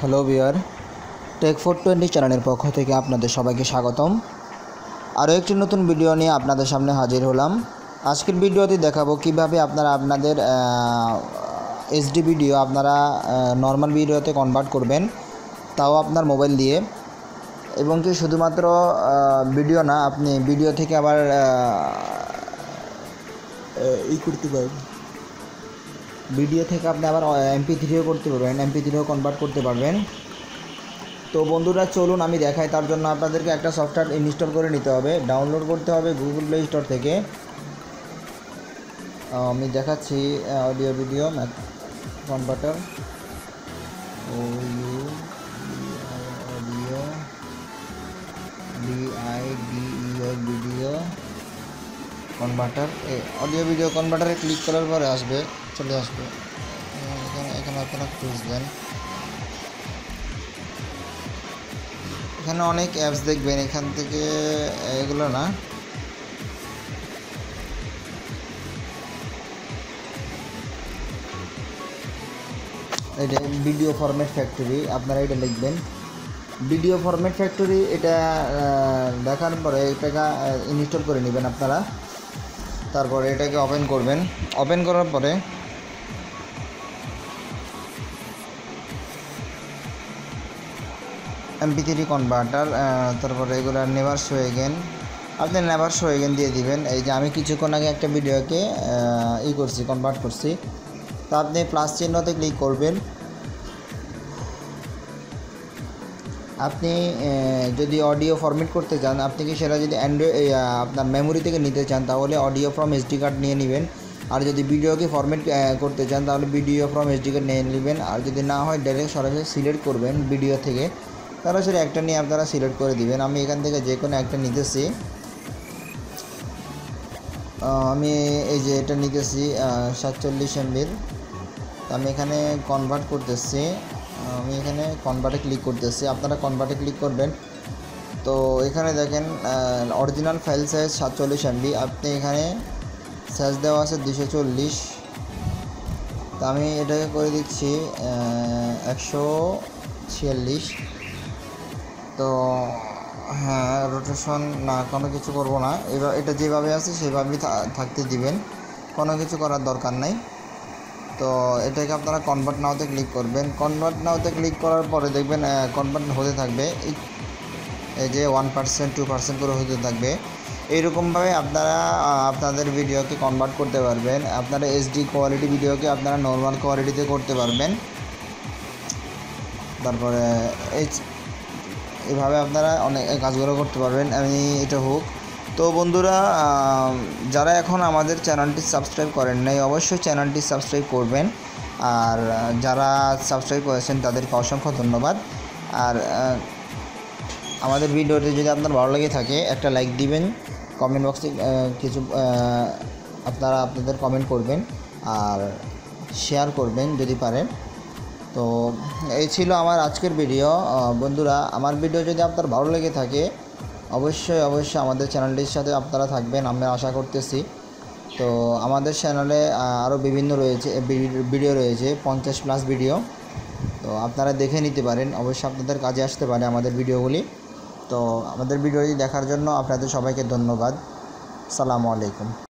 Hello bear tech four twenty চ্যানেলের পক্ষ থেকে আপনাদের সবাইকে স্বাগতম। আরও একটি নতুন ভিডিও নিয়ে আপনাদের সামনে হাজির হলাম। আজকের ভিডিওতে দেখাবো কীভাবে আপনারা আপনাদের এইচডি ভিডিও আপনারা নর্মাল ভিডিওতে কনভার্ট করবেন, তাও আপনার মোবাইল দিয়ে। এবং কি শুধুমাত্র ভিডিও না, আপনি ভিডিও থেকে আবার ই করতে পারবেন ভিডিও থেকে আপনি আবার এমপি থ্রিও করতে পারবেন এমপি থ্রিও কনভার্ট করতে পারবেন। তো বন্ধুরা, চলুন আমি দেখাই, তার জন্য আপনাদেরকে একটা সফটওয়্যার ইনস্টল করে নিতে হবে। ডাউনলোড করতে হবে গুগল প্লে স্টোর থেকে। আমি দেখাচ্ছি অডিও ভিডিও কনভার্টার অডিও ডিআই ডিই ভিডিও কনভার্টার অডিও ভিডিও কনভার্টারে ক্লিক করার পরে আসবে। চলে আসবে। এখানে আপনারা খুঁজবেন এখানে অনেক অ্যাপস দেখবেন। এখান থেকে এগুলো না। এটা ভিডিও ফরম্যাট ফ্যাক্টরি আপনারা এটা লিখবেন। ভিডিও ফরম্যাট ফ্যাক্টরি এটা দেখার পরে এটাকে ইনস্টল করে নেবেন আপনারা। তারপরে এটাকে ওপেন করবেন। ওপেন করার পরে এমপি থ্রি কনভার্টার তারপরে এগুলো নেভার শো এগেন আপনি নেভার শো এগেন দিয়ে দিবেন। এই যে আমি কিছুক্ষণ আগে একটা ভিডিওকে ই করছি কনভার্ট করছি। তো আপনি প্লাস চিহ্নতে ক্লিক করবেন। আপনি যদি অডিও ফরম্যাট করতে চান, আপনি কি সেটা যদি অ্যান্ড্রয়েড আপনার মেমোরি থেকে নিতে চান, তাহলে অডিও ফ্রম এসডি কার্ড নিয়ে নেবেন। আর যদি ভিডিওকে ফরম্যাট করতে চান, তাহলে ভিডিও ফ্রম এসডি কার্ড নিয়ে নেবেন। আর যদি না হয় ডাইরেক্ট সরাসরি সিলেক্ট করবেন ভিডিও থেকে। সরাসরি একটা নিয়ে আপনারা সিলেক্ট করে দিবেন। আমি এখান থেকে যে কোনো একটা নিতেছি। আমি এই যে এটা নিতেছি সাতচল্লিশ এমবির। আমি এখানে কনভার্ট করতেছি। আমি এখানে কনভার্টে ক্লিক করতেছি। আপনারা কনভার্টে ক্লিক করবেন। তো এখানে দেখেন অরিজিনাল ফাইল সাইজ সাতচল্লিশ এমবি আপনি এখানে সাইজ দেওয়া আছে দুশো চল্লিশ। তো আমি এটাকে করে দিচ্ছি একশো ছিয়াল্লিশ। তো হ্যাঁ রোটেশন না, কোনো কিছু করব না। এবার এটা যেভাবে আছে, সেভাবেই থাকতে দিবেন। কোনো কিছু করার দরকার নাই। তো, এটাকে আপনারা কনভার্ট নাওতে ক্লিক করবেন। কনভার্ট নাওতে ক্লিক করার পরে দেখবেন কনভার্ট হতে থাকবে। এই যে ওয়ান পার্সেন্ট টু পার্সেন্ট করে হতে থাকবে। এইরকমভাবে আপনারা আপনাদের ভিডিওকে কনভার্ট করতে পারবেন। আপনারা এইচডি কোয়ালিটি ভিডিওকে আপনারা নর্মাল কোয়ালিটিতে করতে পারবেন। তারপরে এইচ এভাবে আপনারা অনেক কাজগুলো করতে পারবেন। আমি এটা হোক। তো বন্ধুরা যারা এখন আমাদের চ্যানেলটি সাবস্ক্রাইব করেন নাই, অবশ্যই চ্যানেলটি সাবস্ক্রাইব করবেন। আর যারা সাবস্ক্রাইব করেছেন, তাদেরকে অসংখ্য ধন্যবাদ। আর আমাদের ভিডিওটি যদি আপনার ভালো লেগে থাকে, একটা লাইক দিবেন। কমেন্ট বক্সে কিছু আপনারা আপনাদের কমেন্ট করবেন। আর শেয়ার করবেন যদি পারেন। তো এই ছিল আমার আজকের ভিডিও। বন্ধুরা, আমার ভিডিও যদি আপনার ভালো লেগে থাকে, অবশ্যই অবশ্যই আমাদের চ্যানেলটির সাথে আপনারা থাকবেন আমরা আশা করতেছি। তো আমাদের চ্যানেলে আরও বিভিন্ন রয়েছে ভিডিও রয়েছে, পঞ্চাশ প্লাস ভিডিও। তো আপনারা দেখে নিতে পারেন, অবশ্যই আপনাদের কাজে আসতে পারে আমাদের ভিডিওগুলি। তো আমাদের ভিডিওটি দেখার জন্য আপনাদের সবাইকে ধন্যবাদ। সালামু আলাইকুম।